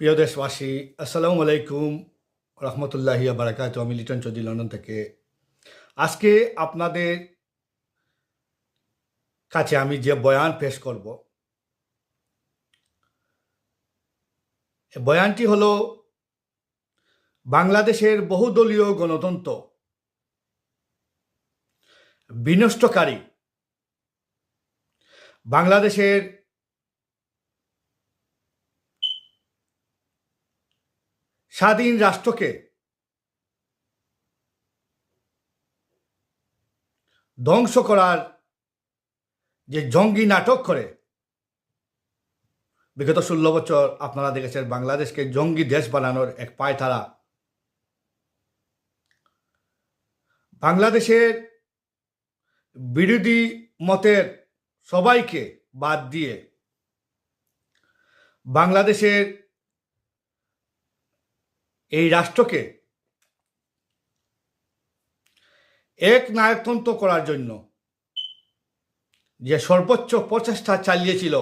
প্রিয় দেশবাসী, আসসালামু আলাইকুম রহমতুল্লাহি বারাকাত আমি লিটন চৌধুরী লন্ডন থেকে। আজকে আপনাদের কাছে আমি যে বয়ান পেশ করব বয়ানটি হলো, বাংলাদেশের বহুদলীয় গণতন্ত্র বিনষ্টকারী, বাংলাদেশের স্বাধীন রাষ্ট্রকে ধ্বংস করার যে জঙ্গি নাটক করে, বিগত ষোলো বছর আপনারা দেখেছেন বাংলাদেশকে জঙ্গি দেশ বানানোর এক পায়তারা। বাংলাদেশের বিরোধী মতের সবাইকে বাদ দিয়ে বাংলাদেশের এই রাষ্ট্রকে এক নায়কতন্ত্র করার জন্য যে সর্বোচ্চ প্রচেষ্টা চালিয়েছিল,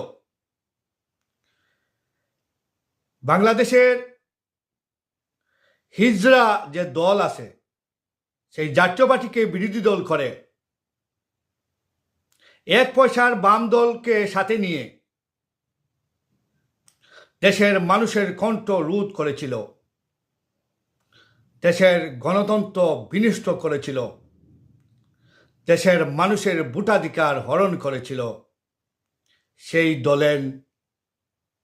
বাংলাদেশের হিজরা যে দল আছে, সেই জাতীয় পার্টিকে বিরোধী দল করে, এক পয়সার বাম দলকে সাথে নিয়ে দেশের মানুষের কণ্ঠ রোধ করেছিল। দেশের গণতন্ত্র বিনষ্ট করেছিল। দেশের মানুষের ভোটাধিকার হরণ করেছিল। সেই দলের,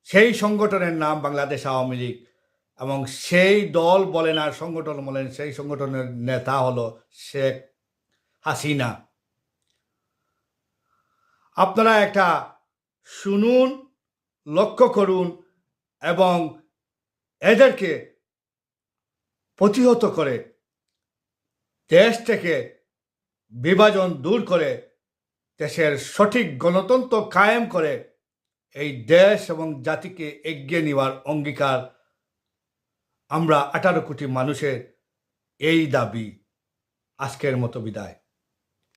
সেই সংগঠনের নাম বাংলাদেশ আওয়ামী লীগ এবং সেই দল বলেন আর সংগঠন বলেন, সেই সংগঠনের নেতা হলো শেখ হাসিনা। আপনারা একটা শুনুন, লক্ষ্য করুন এবং এদেরকে প্রতিহত করে দেশ থেকে বিভাজন দূর করে দেশের সঠিক গণতন্ত্র কায়েম করে এই দেশ এবং জাতিকে এগিয়ে নেওয়ার অঙ্গীকার আমরা আঠারো কোটি মানুষের এই দাবি। আজকের মতো বিদায়।